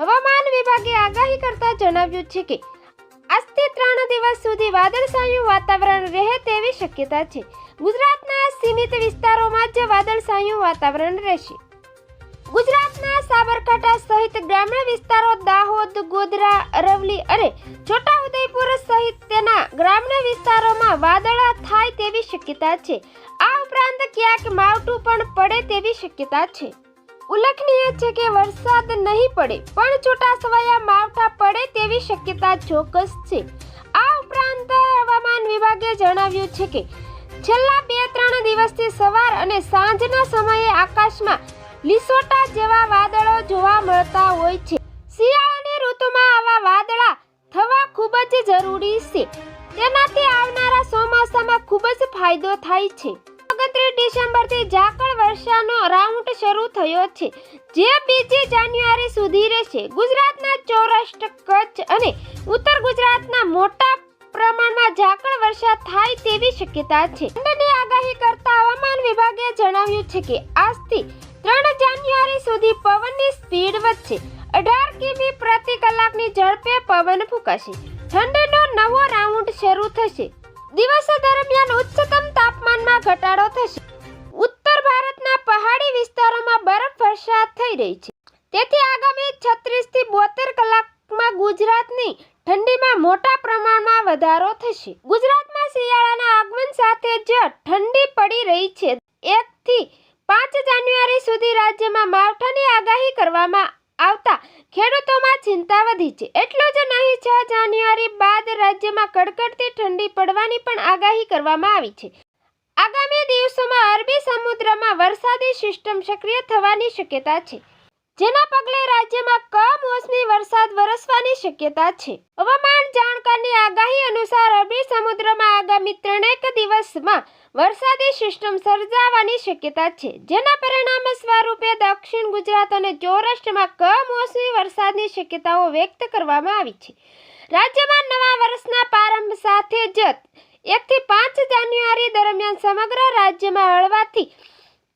હવામાન વિભાગે આગાહી કરતા જણાવ્યું છે કે, આજથી ત્રણ દિવસ સુધી વાદળછાયું વાતાવરણ રહે તેવી શક્યતા છે. ગુજરાતના સીમિત વિસ્તારોમાં જ વાદળછાયું વાતાવરણ રહેશે. ગુજરાતના ગ્રામ્ય વિસ્તારો દાહોદ, ગોધરા અરવલી અને છોટાઉદેપુર સહિત તેના ગ્રામ્ય વિસ્તારોમાં વાદળા થાય તેવી શક્યતા છે. આ ઉપરાંત ક્યાંક માવઠું પણ પડે તેવી શક્યતા છે. ઉલ્લેખનીય છે કે વરસાદ નહીં પડે, પણ છૂટાછવાયા માવઠા પડે તેવી શક્યતા ચોક્કસ છે. આ ઉપરાંત હવામાન વિભાગે જણાવ્યું છે કે છેલ્લા બે ત્રણ દિવસથી સવાર અને સાંજના સમયે આકાશમાં લીસોટા જેવા વાદળો જોવા મળતા હોય છે. શિયાળાની ઋતુમાં આવા વાદળા થવા ખૂબ જ જરૂરી છે. તેનાથી આવનારા ચોમાસામાં ખૂબ જ ફાયદો થાય છે. ઓગણત્રીસ ડિસેમ્બરથી ઝાકળ વર્ષાનો રાઉન્ડ શરૂ થયો છે. જે બીજી જાન્યુઆરી સુધી રહેશે. ગુજરાતના સૌરાષ્ટ્ર કચ્છ અને ઉત્તર ગુજરાતના મોટા પ્રમાણમાં ઝાકળ વર્ષા થાય તેવી શક્યતા છે. આગાહી કરતા હવામાન વિભાગે જણાવ્યું છે કે આજથી ત્રણ જાન્યુઆરી સુધી પવનની સ્પીડ વધશે. અઢાર કિમી પ્રતિ કલાકની ઝડપે પવન ફૂંકાશે. ઠંડીનો નવો રાઉન્ડ શરૂ થશે. દિવસ દરમિયાન ઉચ્ચતમ તાપમાનમાં ઘટાડો થશે. ઉત્તર ભારતના પહાડી વિસ્તારોમાં બરફ વર્ષા થઈ રહી છે. તેથી આગામી છત્રીસથી બોતેર કલાકમાં ગુજરાતની ઠંડીમાં મોટા પ્રમાણમાં વધારો થશે. ગુજરાતમાં શિયાળાના આગમન સાથે જ ઠંડી પડી રહી છે. એક થી પાંચ જાન્યુઆરી સુધી રાજ્યમાં માવઠાની આગાહી કરવામાં આવતા ખેડૂતોમાં ચિંતા વધી છે. એટલું જ નહીં, છ જાન્યુઆરી બાદ રાજ્યમાં કડકડતી ઠંડી પડવાની પણ આગાહી કરવામાં આવી છે. આગામી દિવસોમાં અરબી સમુદ્રમાં વરસાદી સિસ્ટમ સક્રિય થવાની શક્યતા છે, જેના પગલે રાજ્યમાં કમોસમી વરસાદ વરસવાની શક્યતા છે. હવામાન જાણકારની આગાહી અનુસાર અરબી સમુદ્રમાં આગામી ત્રણેક દિવસમાં વરસાદી સિસ્ટમ સર્જાવાની શક્યતા છે. જેના પરિણામે સ્વરૂપે દક્ષિણ ગુજરાત અને સૌરાષ્ટ્રમાં કમોસમી વરસાદની શક્યતાઓ વ્યક્ત કરવામાં આવી છે. રાજ્યમાં નવા વર્ષના પ્રારંભ સાથે જ એકથી પાંચ જાન્યુઆરી દરમિયાન સમગ્ર રાજ્યમાં હળવાથી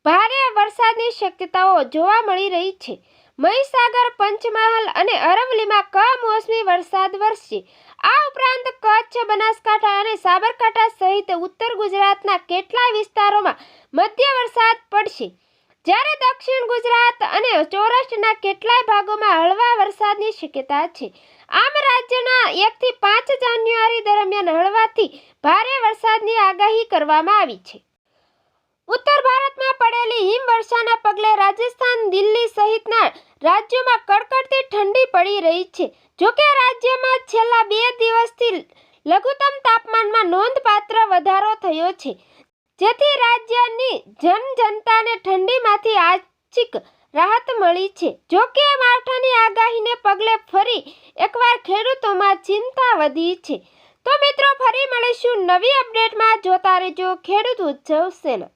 ભારે વરસાદની શક્યતાઓ જોવા મળી રહી છે. મહીસાગર, પંચમહાલ અને અરવલ્લીમાં કમોસમી વરસાદ વરસશે આ ઉપરાંત કચ્છ, બનાસકાંઠા અને સાબરકાંઠા સહિત ઉત્તર ગુજરાતના કેટલાય વિસ્તારોમાં મધ્ય વરસાદ પડશે. જ્યારે દક્ષિણ ગુજરાત અને સૌરાષ્ટ્રના કેટલાય ભાગોમાં હળવા વરસાદની શક્યતા છે. આમ રાજ્યના એકથી પાંચ જાન્યુઆરી દરમિયાન હળવાથી ભારે વરસાદની આગાહી કરવામાં આવી છે. ઉત્તર ભારતમાં પડેલી હિમવર્ષાના પગલે રાજસ્થાન, દિલ્હી સહિતના રાજ્યોમાં કડકડતી ઠંડી પડી રહી છે. જોકે રાજ્યમાં છેલ્લા બે દિવસથી લઘુત્તમ તાપમાનમાં નોંધપાત્ર વધારો થયો છે. જેથી રાજ્યની જનજનતાને ઠંડીમાંથી આંશિક રાહત મળી છે. જોકે માવઠાની આગાહીને પગલે ફરી એકવાર ખેડૂતોમાં ચિંતા વધી છે. તો મિત્રો, ફરી મળીશું નવી અપડેટમાં. જોતા રહેજો ખેડૂત ઉત્સવ સેના